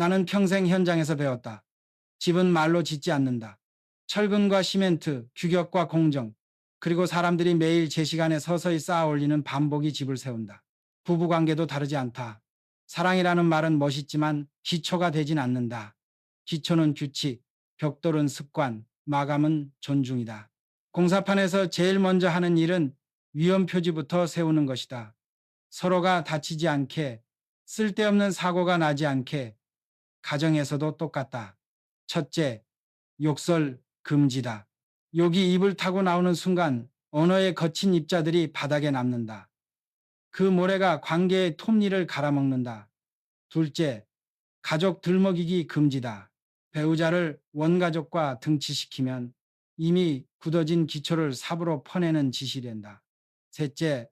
나는 평생 현장에서 배웠다. 집은 말로 짓지 않는다. 철근과 시멘트, 규격과 공정, 그리고 사람들이 매일 제 시간에 서서히 쌓아 올리는 반복이 집을 세운다. 부부관계도 다르지 않다. 사랑이라는 말은 멋있지만 기초가 되진 않는다. 기초는 규칙, 벽돌은 습관, 마감은 존중이다. 공사판에서 제일 먼저 하는 일은 위험 표지부터 세우는 것이다. 서로가 다치지 않게, 쓸데없는 사고가 나지 않게, 가정에서도 똑같다. 첫째, 욕설 금지다. 욕이 입을 타고 나오는 순간 언어의 거친 입자들이 바닥에 남는다. 그 모래가 관계의 톱니를 갈아먹는다. 둘째, 가족 들먹이기 금지다. 배우자를 원가족과 등치시키면 이미 굳어진 기초를 삽으로 퍼내는 짓이 된다. 셋째,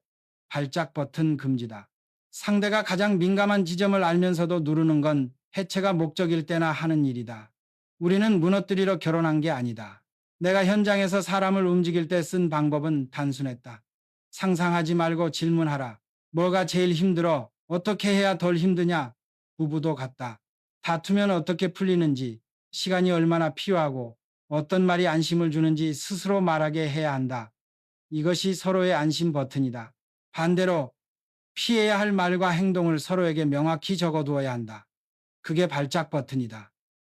발작 버튼 금지다. 상대가 가장 민감한 지점을 알면서도 누르는 건 해체가 목적일 때나 하는 일이다. 우리는 무너뜨리러 결혼한 게 아니다. 내가 현장에서 사람을 움직일 때 쓴 방법은 단순했다. 상상하지 말고 질문하라. 뭐가 제일 힘들어? 어떻게 해야 덜 힘드냐? 부부도 같다. 다투면 어떻게 풀리는지, 시간이 얼마나 필요하고, 어떤 말이 안심을 주는지 스스로 말하게 해야 한다. 이것이 서로의 안심 버튼이다. 반대로 피해야 할 말과 행동을 서로에게 명확히 적어두어야 한다. 그게 발작 버튼이다.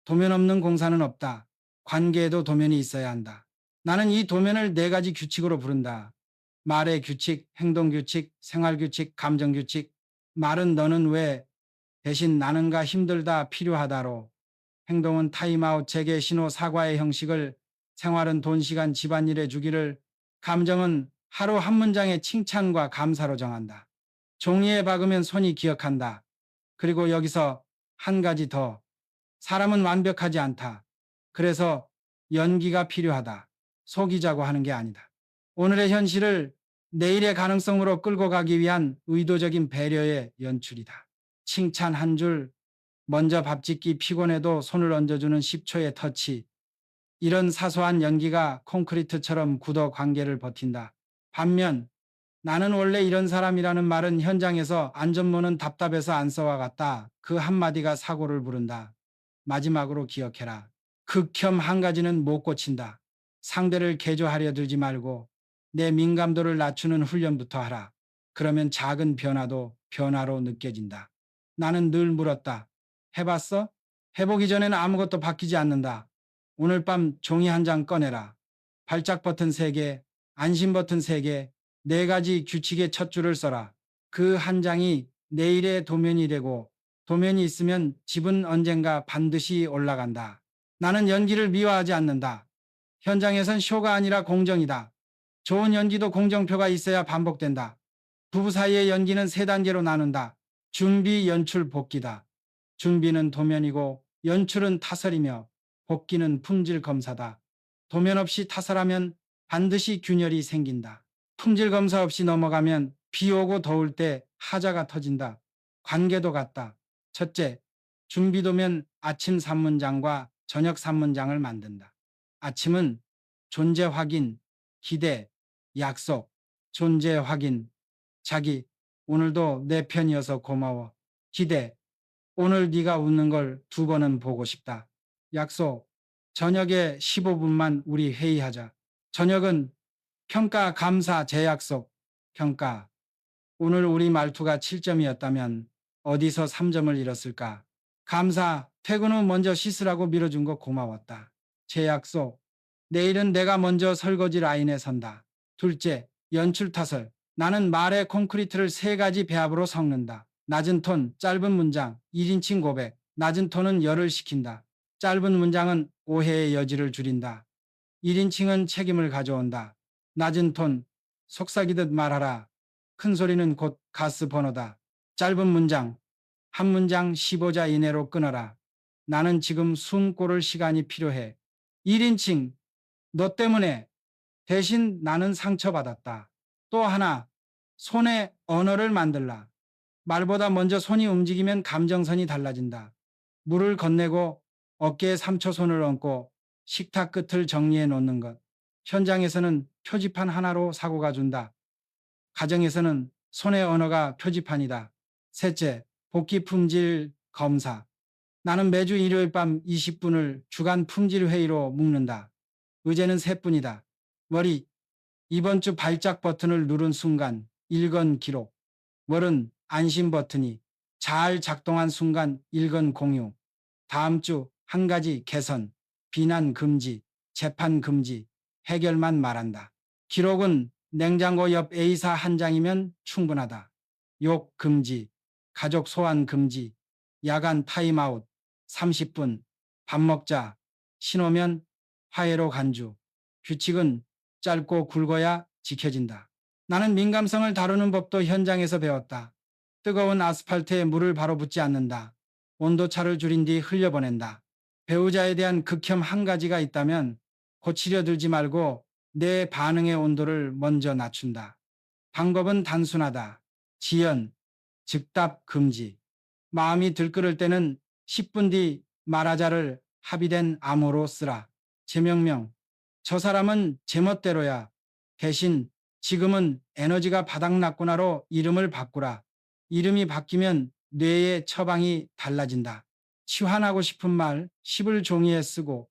도면 없는 공사는 없다. 관계에도 도면이 있어야 한다. 나는 이 도면을 네 가지 규칙으로 부른다. 말의 규칙, 행동 규칙, 생활 규칙, 감정 규칙. 말은 너는 왜 대신 나는가 힘들다 필요하다로 행동은 타임아웃 재개 신호 사과의 형식을 생활은 돈 시간 집안일에 주기를 감정은 하루 한 문장의 칭찬과 감사로 정한다. 종이에 박으면 손이 기억한다. 그리고 여기서 한 가지 더. 사람은 완벽하지 않다. 그래서 연기가 필요하다. 속이자고 하는 게 아니다. 오늘의 현실을 내일의 가능성으로 끌고 가기 위한 의도적인 배려의 연출이다. 칭찬 한 줄, 먼저 밥 짓기 피곤해도 손을 얹어주는 10초의 터치. 이런 사소한 연기가 콘크리트처럼 굳어 관계를 버틴다. 반면 나는 원래 이런 사람이라는 말은 현장에서 안전모는 답답해서 안 써와 갔다. 그 한마디가 사고를 부른다. 마지막으로 기억해라. 극혐 한 가지는 못 고친다. 상대를 개조하려 들지 말고 내 민감도를 낮추는 훈련부터 하라. 그러면 작은 변화도 변화로 느껴진다. 나는 늘 물었다. 해봤어? 해보기 전에는 아무것도 바뀌지 않는다. 오늘 밤 종이 한 장 꺼내라. 발작 버튼 3개, 안심 버튼 3개, 네 가지 규칙의 첫 줄을 써라. 그 한 장이 내일의 도면이 되고 도면이 있으면 집은 언젠가 반드시 올라간다. 나는 연기를 미워하지 않는다. 현장에선 쇼가 아니라 공정이다. 좋은 연기도 공정표가 있어야 반복된다. 부부 사이의 연기는 세 단계로 나눈다. 준비, 연출, 복귀다. 준비는 도면이고 연출은 타설이며 복귀는 품질 검사다. 도면 없이 타설하면 반드시 균열이 생긴다. 품질 검사 없이 넘어가면 비 오고 더울 때 하자가 터진다. 관계도 같다. 첫째, 준비도면 아침 산문장과 저녁 산문장을 만든다. 아침은 존재 확인, 기대, 약속, 존재 확인, 자기, 오늘도 내 편이어서 고마워. 기대, 오늘 네가 웃는 걸 두 번은 보고 싶다. 약속, 저녁에 15분만 우리 회의하자. 저녁은 평가, 감사, 재약속, 평가. 오늘 우리 말투가 7점이었다면 어디서 3점을 잃었을까? 감사, 퇴근 후 먼저 씻으라고 밀어준 거 고마웠다. 재약속, 내일은 내가 먼저 설거지 라인에 선다. 둘째, 연출 타설. 나는 말의 콘크리트를 세 가지 배합으로 섞는다. 낮은 톤, 짧은 문장, 1인칭 고백. 낮은 톤은 열을 식힌다. 짧은 문장은 오해의 여지를 줄인다. 1인칭은 책임을 가져온다. 낮은 톤, 속삭이듯 말하라. 큰 소리는 곧 가스 번호다. 짧은 문장, 한 문장 15자 이내로 끊어라. 나는 지금 숨 고를 시간이 필요해. 1인칭, 너 때문에 대신 나는 상처받았다. 또 하나, 손에 언어를 만들라. 말보다 먼저 손이 움직이면 감정선이 달라진다. 물을 건네고 어깨에 3초 손을 얹고 식탁 끝을 정리해 놓는 것. 현장에서는 표지판 하나로 사고가 준다. 가정에서는 손의 언어가 표지판이다. 셋째, 복귀 품질 검사. 나는 매주 일요일 밤 20분을 주간 품질 회의로 묶는다. 의제는 세뿐이다. 월이 이번 주 발작 버튼을 누른 순간 일건 기록. 월은 안심 버튼이 잘 작동한 순간 일건 공유. 다음 주 한 가지 개선, 비난 금지, 재판 금지, 해결만 말한다. 기록은 냉장고 옆 A사 한 장이면 충분하다. 욕 금지, 가족 소환 금지, 야간 타임아웃, 30분, 밥 먹자, 신호면 화해로 간주. 규칙은 짧고 굵어야 지켜진다. 나는 민감성을 다루는 법도 현장에서 배웠다. 뜨거운 아스팔트에 물을 바로 붓지 않는다. 온도차를 줄인 뒤 흘려보낸다. 배우자에 대한 극혐 한 가지가 있다면 고치려 들지 말고 내 반응의 온도를 먼저 낮춘다. 방법은 단순하다. 지연, 즉답 금지. 마음이 들끓을 때는 10분 뒤 말하자를 합의된 암호로 쓰라. 제명명. 저 사람은 제멋대로야. 대신 지금은 에너지가 바닥났구나로 이름을 바꾸라. 이름이 바뀌면 뇌의 처방이 달라진다. 치환하고 싶은 말 10을 종이에 쓰고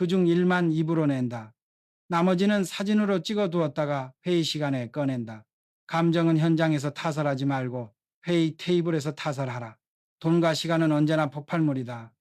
그중 1만 입으로 낸다. 나머지는 사진으로 찍어 두었다가 회의 시간에 꺼낸다. 감정은 현장에서 타설하지 말고 회의 테이블에서 타설하라. 돈과 시간은 언제나 폭발물이다.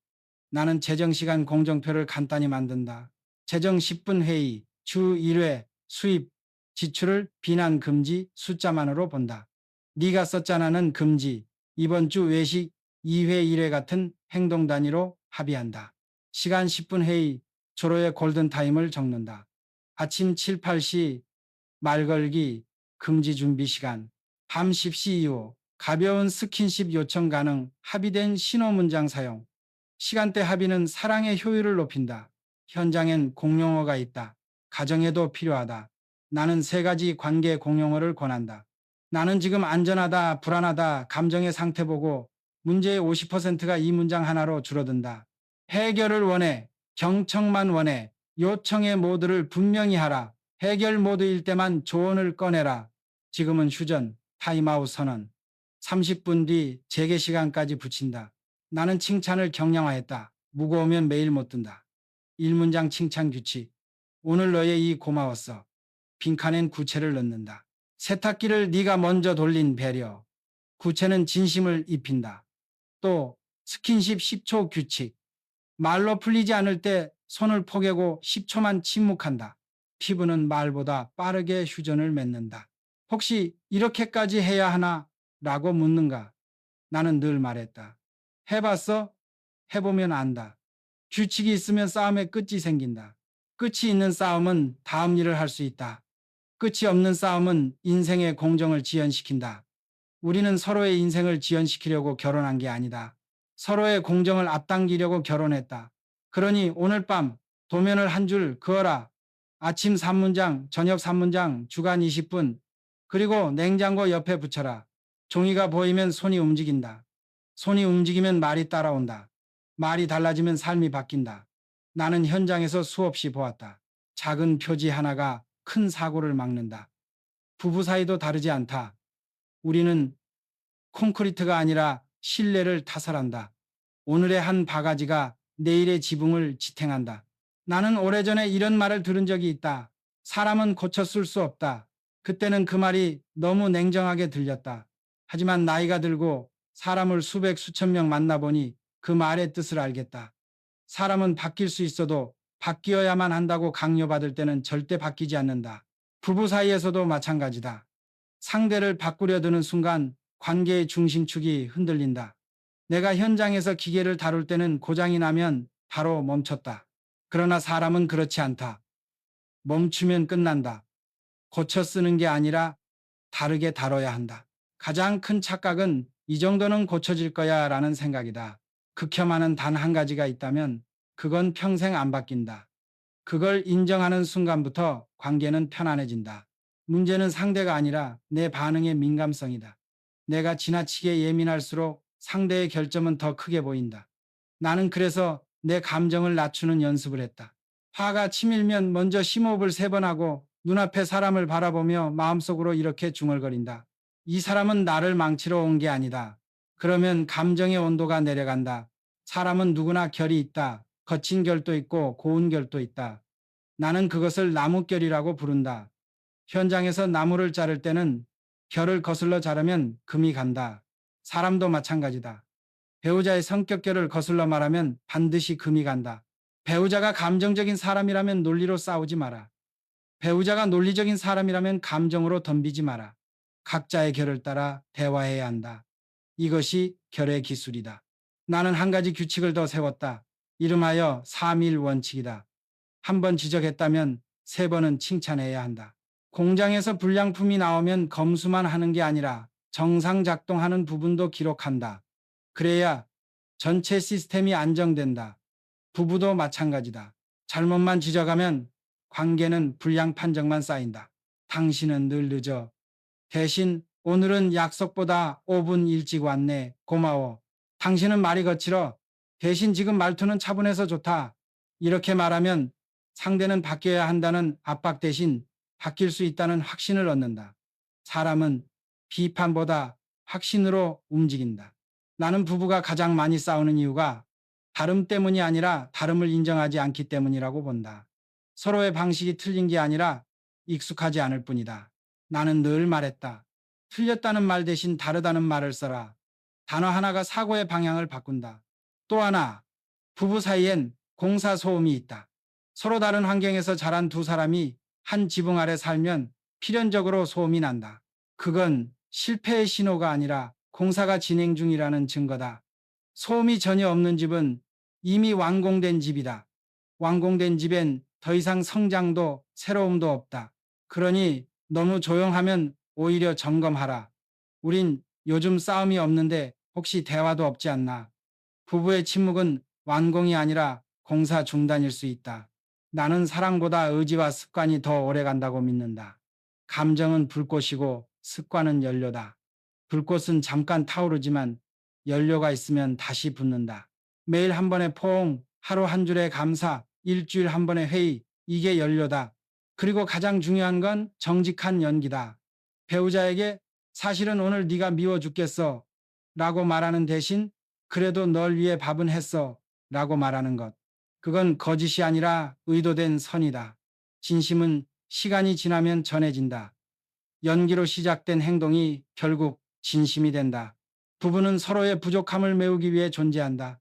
나는 재정시간 공정표를 간단히 만든다. 재정 10분 회의, 주 1회, 수입, 지출을 비난 금지 숫자만으로 본다. 네가 썼잖아는 금지, 이번 주 외식 2회 1회 같은 행동 단위로 합의한다. 시간 10분 회의, 조로의 골든타임을 적는다. 아침 7, 8시 말 걸기 금지 준비 시간, 밤 10시 이후 가벼운 스킨십 요청 가능 합의된 신호 문장 사용. 시간대 합의는 사랑의 효율을 높인다. 현장엔 공용어가 있다. 가정에도 필요하다. 나는 세 가지 관계 공용어를 권한다. 나는 지금 안전하다, 불안하다, 감정의 상태 보고 문제의 50%가 이 문장 하나로 줄어든다. 해결을 원해, 경청만 원해, 요청의 모드를 분명히 하라. 해결 모드일 때만 조언을 꺼내라. 지금은 휴전, 타임아웃 선언. 30분 뒤 재개 시간까지 붙인다. 나는 칭찬을 경량화했다. 무거우면 매일 못 든다. 1문장 칭찬 규칙. 오늘 너의 이 고마웠어. 빈칸엔 구체를 넣는다. 세탁기를 네가 먼저 돌린 배려. 구체는 진심을 입힌다. 또 스킨십 10초 규칙. 말로 풀리지 않을 때 손을 포개고 10초만 침묵한다. 피부는 말보다 빠르게 휴전을 맺는다. 혹시 이렇게까지 해야 하나? 라고 묻는가? 나는 늘 말했다. 해봤어? 해보면 안다. 규칙이 있으면 싸움의 끝이 생긴다. 끝이 있는 싸움은 다음 일을 할 수 있다. 끝이 없는 싸움은 인생의 공정을 지연시킨다. 우리는 서로의 인생을 지연시키려고 결혼한 게 아니다. 서로의 공정을 앞당기려고 결혼했다. 그러니 오늘 밤 도면을 한 줄 그어라. 아침 3문장, 저녁 3문장, 주간 20분, 그리고 냉장고 옆에 붙여라. 종이가 보이면 손이 움직인다. 손이 움직이면 말이 따라온다. 말이 달라지면 삶이 바뀐다. 나는 현장에서 수없이 보았다. 작은 표지 하나가 큰 사고를 막는다. 부부 사이도 다르지 않다. 우리는 콘크리트가 아니라 신뢰를 타설한다. 오늘의 한 바가지가 내일의 지붕을 지탱한다. 나는 오래전에 이런 말을 들은 적이 있다. 사람은 고쳤을 수 없다. 그때는 그 말이 너무 냉정하게 들렸다. 하지만 나이가 들고 사람을 수백 수천 명 만나보니 그 말의 뜻을 알겠다. 사람은 바뀔 수 있어도 바뀌어야만 한다고 강요받을 때는 절대 바뀌지 않는다. 부부 사이에서도 마찬가지다. 상대를 바꾸려 드는 순간 관계의 중심축이 흔들린다. 내가 현장에서 기계를 다룰 때는 고장이 나면 바로 멈췄다. 그러나 사람은 그렇지 않다. 멈추면 끝난다. 고쳐 쓰는 게 아니라 다르게 다뤄야 한다. 가장 큰 착각은 이 정도는 고쳐질 거야 라는 생각이다. 극혐하는 단 한 가지가 있다면 그건 평생 안 바뀐다. 그걸 인정하는 순간부터 관계는 편안해진다. 문제는 상대가 아니라 내 반응의 민감성이다. 내가 지나치게 예민할수록 상대의 결점은 더 크게 보인다. 나는 그래서 내 감정을 낮추는 연습을 했다. 화가 치밀면 먼저 심호흡을 세 번 하고 눈앞에 사람을 바라보며 마음속으로 이렇게 중얼거린다. 이 사람은 나를 망치러 온 게 아니다. 그러면 감정의 온도가 내려간다. 사람은 누구나 결이 있다. 거친 결도 있고 고운 결도 있다. 나는 그것을 나무결이라고 부른다. 현장에서 나무를 자를 때는 결을 거슬러 자르면 금이 간다. 사람도 마찬가지다. 배우자의 성격결을 거슬러 말하면 반드시 금이 간다. 배우자가 감정적인 사람이라면 논리로 싸우지 마라. 배우자가 논리적인 사람이라면 감정으로 덤비지 마라. 각자의 결을 따라 대화해야 한다. 이것이 결의 기술이다. 나는 한 가지 규칙을 더 세웠다. 이름하여 3일 원칙이다. 한 번 지적했다면 세 번은 칭찬해야 한다. 공장에서 불량품이 나오면 검수만 하는 게 아니라 정상 작동하는 부분도 기록한다. 그래야 전체 시스템이 안정된다. 부부도 마찬가지다. 잘못만 지적하면 관계는 불량 판정만 쌓인다. 당신은 늘 늦어. 대신 오늘은 약속보다 5분 일찍 왔네. 고마워. 당신은 말이 거칠어. 대신 지금 말투는 차분해서 좋다. 이렇게 말하면 상대는 바뀌어야 한다는 압박 대신 바뀔 수 있다는 확신을 얻는다. 사람은 비판보다 확신으로 움직인다. 나는 부부가 가장 많이 싸우는 이유가 다름 때문이 아니라 다름을 인정하지 않기 때문이라고 본다. 서로의 방식이 틀린 게 아니라 익숙하지 않을 뿐이다. 나는 늘 말했다. 틀렸다는 말 대신 다르다는 말을 써라. 단어 하나가 사고의 방향을 바꾼다. 또 하나, 부부 사이엔 공사 소음이 있다. 서로 다른 환경에서 자란 두 사람이 한 지붕 아래 살면 필연적으로 소음이 난다. 그건 실패의 신호가 아니라 공사가 진행 중이라는 증거다. 소음이 전혀 없는 집은 이미 완공된 집이다. 완공된 집엔 더 이상 성장도 새로움도 없다. 그러니 너무 조용하면 오히려 점검하라. 우린 요즘 싸움이 없는데 혹시 대화도 없지 않나. 부부의 침묵은 완공이 아니라 공사 중단일 수 있다. 나는 사랑보다 의지와 습관이 더 오래 간다고 믿는다. 감정은 불꽃이고 습관은 연료다. 불꽃은 잠깐 타오르지만 연료가 있으면 다시 붙는다. 매일 한 번의 포옹, 하루 한 줄의 감사, 일주일 한 번의 회의, 이게 연료다. 그리고 가장 중요한 건 정직한 연기다. 배우자에게 사실은 오늘 네가 미워 죽겠어 라고 말하는 대신 그래도 널 위해 밥은 했어 라고 말하는 것. 그건 거짓이 아니라 의도된 선이다. 진심은 시간이 지나면 전해진다. 연기로 시작된 행동이 결국 진심이 된다. 부부는 서로의 부족함을 메우기 위해 존재한다.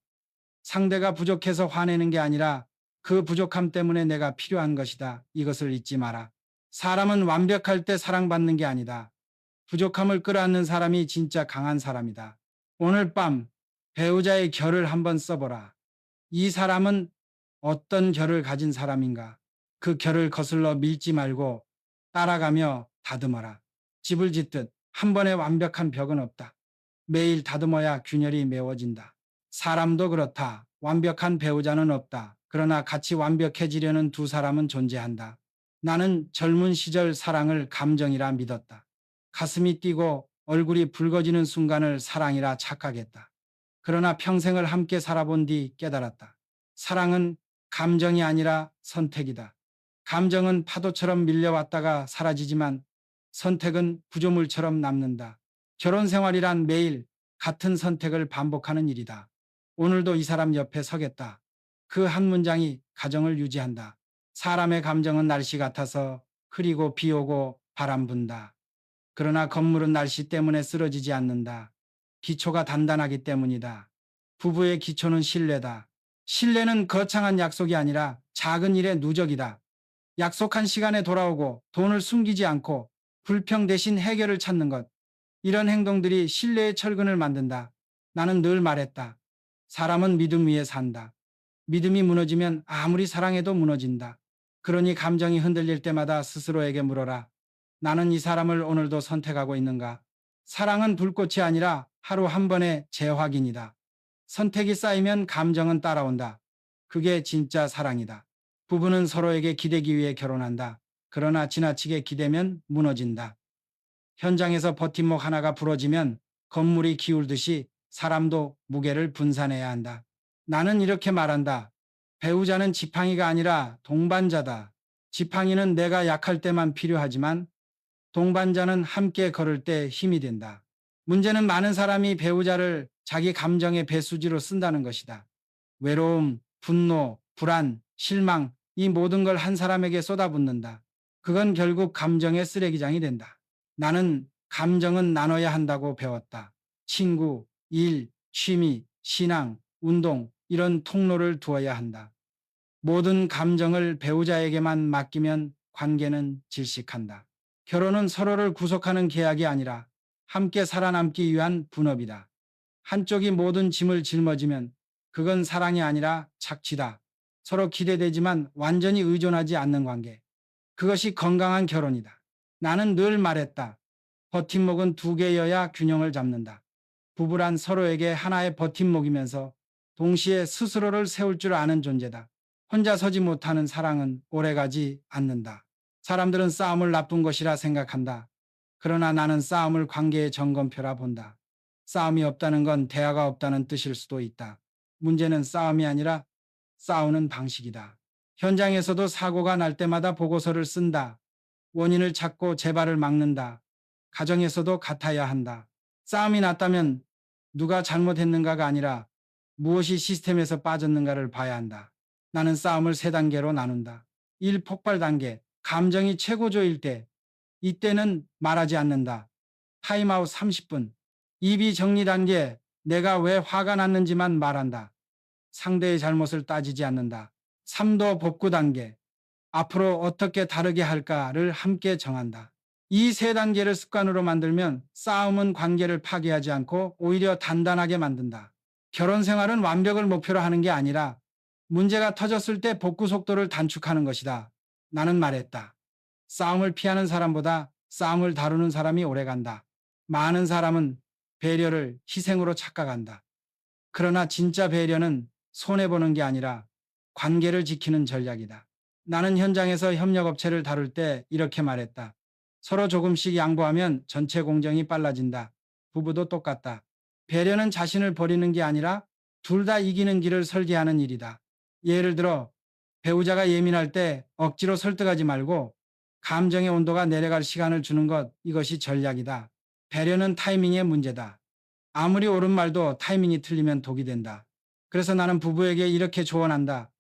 상대가 부족해서 화내는 게 아니라 그 부족함 때문에 내가 필요한 것이다. 이것을 잊지 마라. 사람은 완벽할 때 사랑받는 게 아니다. 부족함을 끌어안는 사람이 진짜 강한 사람이다. 오늘 밤 배우자의 결을 한번 써보라. 이 사람은 어떤 결을 가진 사람인가? 그 결을 거슬러 밀지 말고 따라가며 다듬어라. 집을 짓듯 한 번에 완벽한 벽은 없다. 매일 다듬어야 균열이 메워진다. 사람도 그렇다. 완벽한 배우자는 없다. 그러나 같이 완벽해지려는 두 사람은 존재한다. 나는 젊은 시절 사랑을 감정이라 믿었다. 가슴이 뛰고 얼굴이 붉어지는 순간을 사랑이라 착각했다. 그러나 평생을 함께 살아본 뒤 깨달았다. 사랑은 감정이 아니라 선택이다. 감정은 파도처럼 밀려왔다가 사라지지만 선택은 구조물처럼 남는다. 결혼 생활이란 매일 같은 선택을 반복하는 일이다. 오늘도 이 사람 옆에 서겠다. 그 한 문장이 가정을 유지한다. 사람의 감정은 날씨 같아서 흐리고 비 오고 바람 분다. 그러나 건물은 날씨 때문에 쓰러지지 않는다. 기초가 단단하기 때문이다. 부부의 기초는 신뢰다. 신뢰는 거창한 약속이 아니라 작은 일의 누적이다. 약속한 시간에 돌아오고 돈을 숨기지 않고 불평 대신 해결을 찾는 것. 이런 행동들이 신뢰의 철근을 만든다. 나는 늘 말했다. 사람은 믿음 위에 산다. 믿음이 무너지면 아무리 사랑해도 무너진다. 그러니 감정이 흔들릴 때마다 스스로에게 물어라. 나는 이 사람을 오늘도 선택하고 있는가? 사랑은 불꽃이 아니라 하루 한 번의 재확인이다. 선택이 쌓이면 감정은 따라온다. 그게 진짜 사랑이다. 부부는 서로에게 기대기 위해 결혼한다. 그러나 지나치게 기대면 무너진다. 현장에서 버팀목 하나가 부러지면 건물이 기울듯이 사람도 무게를 분산해야 한다. 나는 이렇게 말한다. 배우자는 지팡이가 아니라 동반자다. 지팡이는 내가 약할 때만 필요하지만 동반자는 함께 걸을 때 힘이 된다. 문제는 많은 사람이 배우자를 자기 감정의 배수지로 쓴다는 것이다. 외로움, 분노, 불안, 실망, 이 모든 걸 한 사람에게 쏟아붓는다. 그건 결국 감정의 쓰레기장이 된다. 나는 감정은 나눠야 한다고 배웠다. 친구, 일, 취미, 신앙, 운동, 이런 통로를 두어야 한다. 모든 감정을 배우자에게만 맡기면 관계는 질식한다. 결혼은 서로를 구속하는 계약이 아니라 함께 살아남기 위한 분업이다. 한쪽이 모든 짐을 짊어지면 그건 사랑이 아니라 착취다. 서로 기대되지만 완전히 의존하지 않는 관계. 그것이 건강한 결혼이다. 나는 늘 말했다. 버팀목은 두 개여야 균형을 잡는다. 부부란 서로에게 하나의 버팀목이면서 동시에 스스로를 세울 줄 아는 존재다. 혼자 서지 못하는 사랑은 오래가지 않는다. 사람들은 싸움을 나쁜 것이라 생각한다. 그러나 나는 싸움을 관계의 점검표라 본다. 싸움이 없다는 건 대화가 없다는 뜻일 수도 있다. 문제는 싸움이 아니라 싸우는 방식이다. 현장에서도 사고가 날 때마다 보고서를 쓴다. 원인을 찾고 재발을 막는다. 가정에서도 같아야 한다. 싸움이 났다면 누가 잘못했는가가 아니라 무엇이 시스템에서 빠졌는가를 봐야 한다. 나는 싸움을 세 단계로 나눈다. 1. 폭발 단계. 감정이 최고조일 때. 이때는 말하지 않는다. 타임아웃 30분. 2. 정리 단계. 내가 왜 화가 났는지만 말한다. 상대의 잘못을 따지지 않는다. 3도 복구 단계. 앞으로 어떻게 다르게 할까를 함께 정한다. 이 세 단계를 습관으로 만들면 싸움은 관계를 파괴하지 않고 오히려 단단하게 만든다. 결혼 생활은 완벽을 목표로 하는 게 아니라 문제가 터졌을 때 복구 속도를 단축하는 것이다. 나는 말했다. 싸움을 피하는 사람보다 싸움을 다루는 사람이 오래 간다. 많은 사람은 배려를 희생으로 착각한다. 그러나 진짜 배려는 손해보는 게 아니라 관계를 지키는 전략이다. 나는 현장에서 협력업체를 다룰 때 이렇게 말했다. 서로 조금씩 양보하면 전체 공정이 빨라진다. 부부도 똑같다. 배려는 자신을 버리는 게 아니라 둘 다 이기는 길을 설계하는 일이다. 예를 들어 배우자가 예민할 때 억지로 설득하지 말고 감정의 온도가 내려갈 시간을 주는 것 이것이 전략이다. 배려는 타이밍의 문제다. 아무리 옳은 말도 타이밍이 틀리면 독이 된다. 그래서 나는 부부에게 이렇게 조언한다.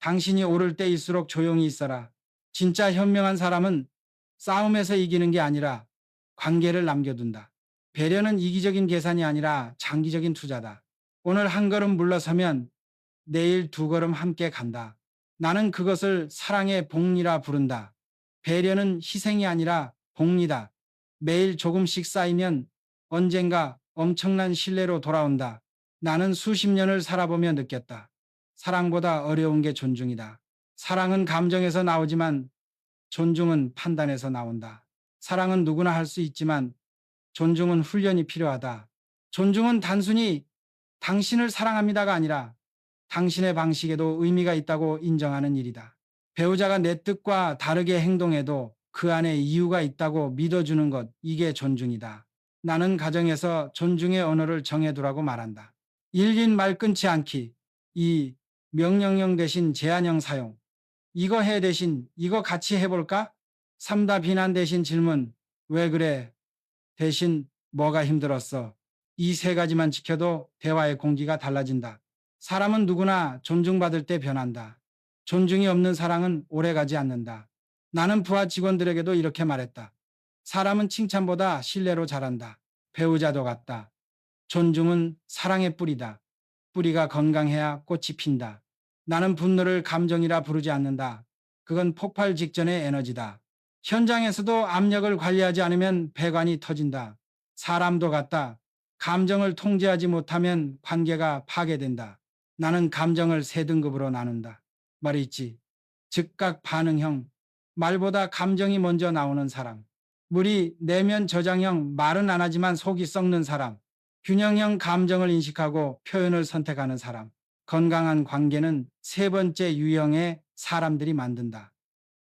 당신이 오를 때일수록 조용히 있어라. 진짜 현명한 사람은 싸움에서 이기는 게 아니라 관계를 남겨둔다. 배려는 이기적인 계산이 아니라 장기적인 투자다. 오늘 한 걸음 물러서면 내일 두 걸음 함께 간다. 나는 그것을 사랑의 복리라 부른다. 배려는 희생이 아니라 복리다. 매일 조금씩 쌓이면 언젠가 엄청난 신뢰로 돌아온다. 나는 수십 년을 살아보며 느꼈다. 사랑보다 어려운 게 존중이다. 사랑은 감정에서 나오지만 존중은 판단에서 나온다. 사랑은 누구나 할 수 있지만 존중은 훈련이 필요하다. 존중은 단순히 당신을 사랑합니다가 아니라 당신의 방식에도 의미가 있다고 인정하는 일이다. 배우자가 내 뜻과 다르게 행동해도 그 안에 이유가 있다고 믿어주는 것, 이게 존중이다. 나는 가정에서 존중의 언어를 정해두라고 말한다. 일긴 말 끊지 않기. 이 명령형 대신 제한형 사용. 이거 해 대신 이거 같이 해볼까? 삼다 비난 대신 질문. 왜 그래? 대신 뭐가 힘들었어? 이 세 가지만 지켜도 대화의 공기가 달라진다. 사람은 누구나 존중받을 때 변한다. 존중이 없는 사랑은 오래가지 않는다. 나는 부하 직원들에게도 이렇게 말했다. 사람은 칭찬보다 신뢰로 자란다. 배우자도 같다. 존중은 사랑의 뿌리다. 뿌리가 건강해야 꽃이 핀다. 나는 분노를 감정이라 부르지 않는다. 그건 폭발 직전의 에너지다. 현장에서도 압력을 관리하지 않으면 배관이 터진다. 사람도 같다. 감정을 통제하지 못하면 관계가 파괴된다. 나는 감정을 세 등급으로 나눈다. 말이 있지. 즉각 반응형. 말보다 감정이 먼저 나오는 사람. 물이 내면 저장형 말은 안 하지만 속이 썩는 사람. 균형형 감정을 인식하고 표현을 선택하는 사람. 건강한 관계는 세 번째 유형의 사람들이 만든다.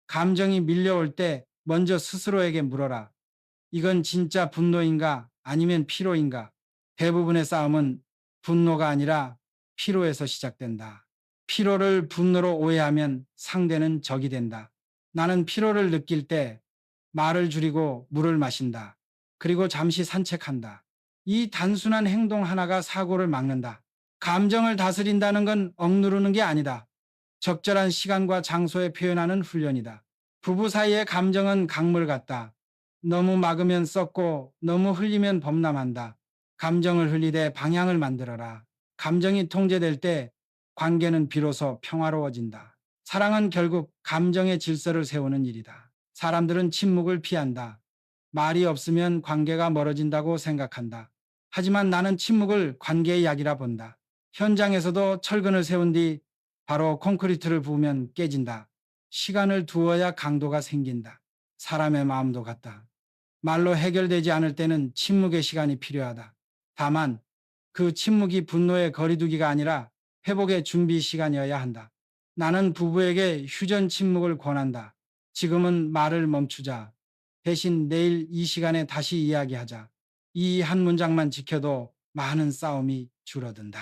감정이 밀려올 때 먼저 스스로에게 물어라. 이건 진짜 분노인가 아니면 피로인가? 대부분의 싸움은 분노가 아니라 피로에서 시작된다. 피로를 분노로 오해하면 상대는 적이 된다. 나는 피로를 느낄 때 말을 줄이고 물을 마신다. 그리고 잠시 산책한다. 이 단순한 행동 하나가 사고를 막는다. 감정을 다스린다는 건 억누르는 게 아니다. 적절한 시간과 장소에 표현하는 훈련이다. 부부 사이의 감정은 강물 같다. 너무 막으면 썩고 너무 흘리면 범람한다. 감정을 흘리되 방향을 만들어라. 감정이 통제될 때 관계는 비로소 평화로워진다. 사랑은 결국 감정의 질서를 세우는 일이다. 사람들은 침묵을 피한다. 말이 없으면 관계가 멀어진다고 생각한다. 하지만 나는 침묵을 관계의 약이라 본다. 현장에서도 철근을 세운 뒤 바로 콘크리트를 부으면 깨진다. 시간을 두어야 강도가 생긴다. 사람의 마음도 같다. 말로 해결되지 않을 때는 침묵의 시간이 필요하다. 다만 그 침묵이 분노의 거리두기가 아니라 회복의 준비 시간이어야 한다. 나는 부부에게 휴전 침묵을 권한다. 지금은 말을 멈추자. 대신 내일 이 시간에 다시 이야기하자. 이 한 문장만 지켜도 많은 싸움이 줄어든다.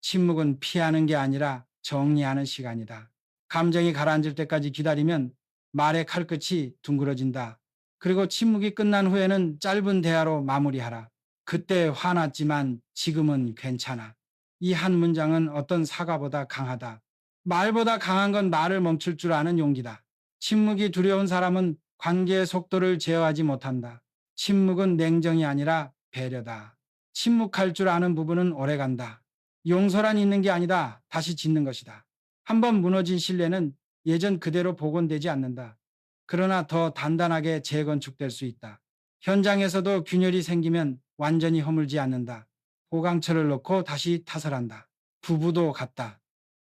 침묵은 피하는 게 아니라 정리하는 시간이다. 감정이 가라앉을 때까지 기다리면 말의 칼끝이 둥그러진다. 그리고 침묵이 끝난 후에는 짧은 대화로 마무리하라. 그때 화났지만 지금은 괜찮아. 이 한 문장은 어떤 사과보다 강하다. 말보다 강한 건 말을 멈출 줄 아는 용기다. 침묵이 두려운 사람은 관계의 속도를 제어하지 못한다. 침묵은 냉정이 아니라 배려다. 침묵할 줄 아는 부부는 오래간다. 용서란 있는 게 아니다. 다시 짓는 것이다. 한번 무너진 신뢰는 예전 그대로 복원되지 않는다. 그러나 더 단단하게 재건축될 수 있다. 현장에서도 균열이 생기면 완전히 허물지 않는다. 보강철을 넣고 다시 타설한다. 부부도 같다.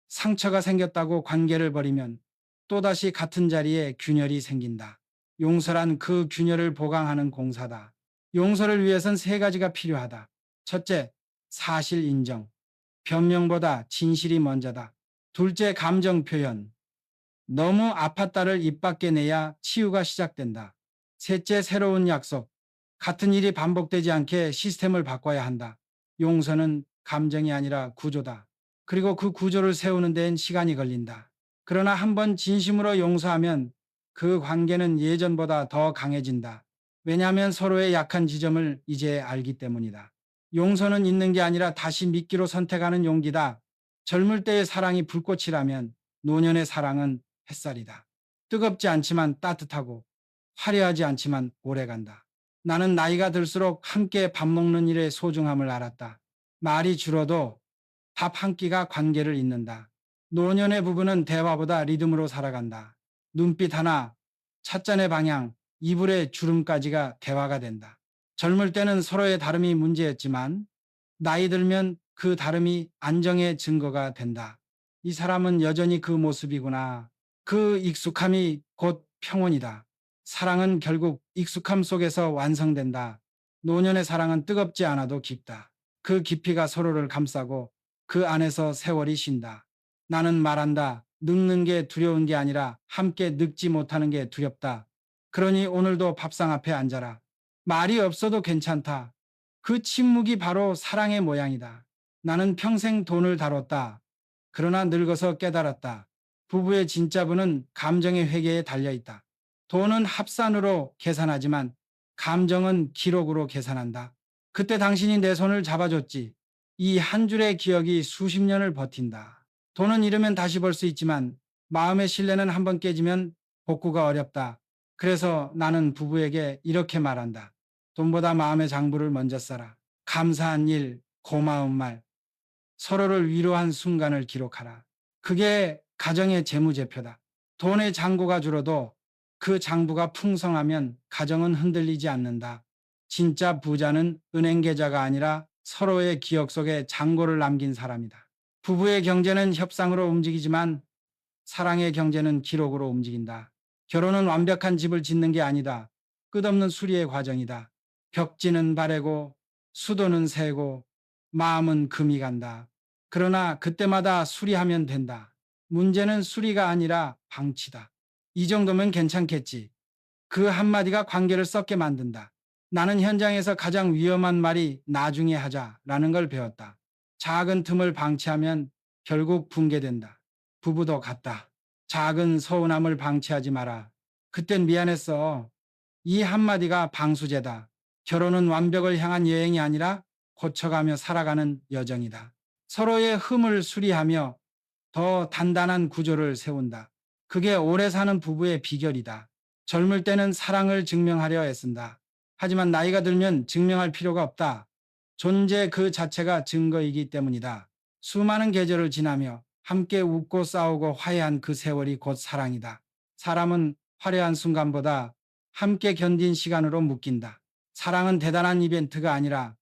상처가 생겼다고 관계를 버리면 또다시 같은 자리에 균열이 생긴다. 용서란 그 균열을 보강하는 공사다. 용서를 위해선 세 가지가 필요하다. 첫째, 사실 인정. 변명보다 진실이 먼저다. 둘째, 감정 표현. 너무 아팠다를 입 밖에 내야 치유가 시작된다. 셋째, 새로운 약속. 같은 일이 반복되지 않게 시스템을 바꿔야 한다. 용서는 감정이 아니라 구조다. 그리고 그 구조를 세우는 데엔 시간이 걸린다. 그러나 한번 진심으로 용서하면 그 관계는 예전보다 더 강해진다. 왜냐하면 서로의 약한 지점을 이제 알기 때문이다. 용서는 있는 게 아니라 다시 믿기로 선택하는 용기다. 젊을 때의 사랑이 불꽃이라면 노년의 사랑은 햇살이다. 뜨겁지 않지만 따뜻하고 화려하지 않지만 오래간다. 나는 나이가 들수록 함께 밥 먹는 일의 소중함을 알았다. 말이 줄어도 밥 한 끼가 관계를 잇는다. 노년의 부부는 대화보다 리듬으로 살아간다. 눈빛 하나, 찻잔의 방향, 이불의 주름까지가 대화가 된다. 젊을 때는 서로의 다름이 문제였지만 나이 들면 그 다름이 안정의 증거가 된다. 이 사람은 여전히 그 모습이구나. 그 익숙함이 곧 평온이다. 사랑은 결국 익숙함 속에서 완성된다. 노년의 사랑은 뜨겁지 않아도 깊다. 그 깊이가 서로를 감싸고 그 안에서 세월이 쉰다. 나는 말한다. 늙는 게 두려운 게 아니라 함께 늙지 못하는 게 두렵다. 그러니 오늘도 밥상 앞에 앉아라. 말이 없어도 괜찮다. 그 침묵이 바로 사랑의 모양이다. 나는 평생 돈을 다뤘다. 그러나 늙어서 깨달았다. 부부의 진짜 부는 감정의 회계에 달려 있다. 돈은 합산으로 계산하지만 감정은 기록으로 계산한다. 그때 당신이 내 손을 잡아줬지. 이 한 줄의 기억이 수십 년을 버틴다. 돈은 잃으면 다시 벌 수 있지만 마음의 신뢰는 한번 깨지면 복구가 어렵다. 그래서 나는 부부에게 이렇게 말한다. 돈보다 마음의 장부를 먼저 써라. 감사한 일, 고마운 말, 서로를 위로한 순간을 기록하라. 그게 가정의 재무제표다. 돈의 장고가 줄어도 그 장부가 풍성하면 가정은 흔들리지 않는다. 진짜 부자는 은행 계좌가 아니라 서로의 기억 속에 장고를 남긴 사람이다. 부부의 경제는 협상으로 움직이지만 사랑의 경제는 기록으로 움직인다. 결혼은 완벽한 집을 짓는 게 아니다. 끝없는 수리의 과정이다. 벽지는 바래고 수도는 새고 마음은 금이 간다. 그러나 그때마다 수리하면 된다. 문제는 수리가 아니라 방치다. 이 정도면 괜찮겠지. 그 한마디가 관계를 썩게 만든다. 나는 현장에서 가장 위험한 말이 나중에 하자라는 걸 배웠다. 작은 틈을 방치하면 결국 붕괴된다. 부부도 같다. 작은 서운함을 방치하지 마라. 그땐 미안했어. 이 한마디가 방수제다. 결혼은 완벽을 향한 여행이 아니라 고쳐가며 살아가는 여정이다. 서로의 흠을 수리하며 더 단단한 구조를 세운다. 그게 오래 사는 부부의 비결이다. 젊을 때는 사랑을 증명하려 애쓴다. 하지만 나이가 들면 증명할 필요가 없다. 존재 그 자체가 증거이기 때문이다. 수많은 계절을 지나며 함께 웃고 싸우고 화해한 그 세월이 곧 사랑이다. 사람은 화려한 순간보다 함께 견딘 시간으로 묶인다. 사랑은 대단한 이벤트가 아니라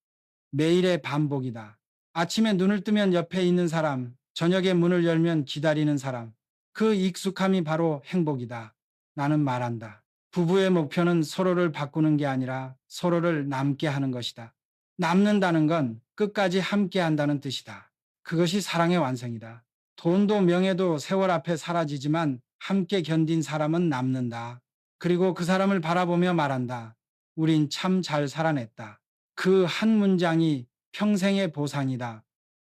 매일의 반복이다. 아침에 눈을 뜨면 옆에 있는 사람, 저녁에 문을 열면 기다리는 사람. 그 익숙함이 바로 행복이다. 나는 말한다. 부부의 목표는 서로를 바꾸는 게 아니라 서로를 남게 하는 것이다. 남는다는 건 끝까지 함께 한다는 뜻이다. 그것이 사랑의 완성이다. 돈도 명예도 세월 앞에 사라지지만 함께 견딘 사람은 남는다. 그리고 그 사람을 바라보며 말한다. 우린 참 잘 살아냈다. 그 한 문장이 평생의 보상이다.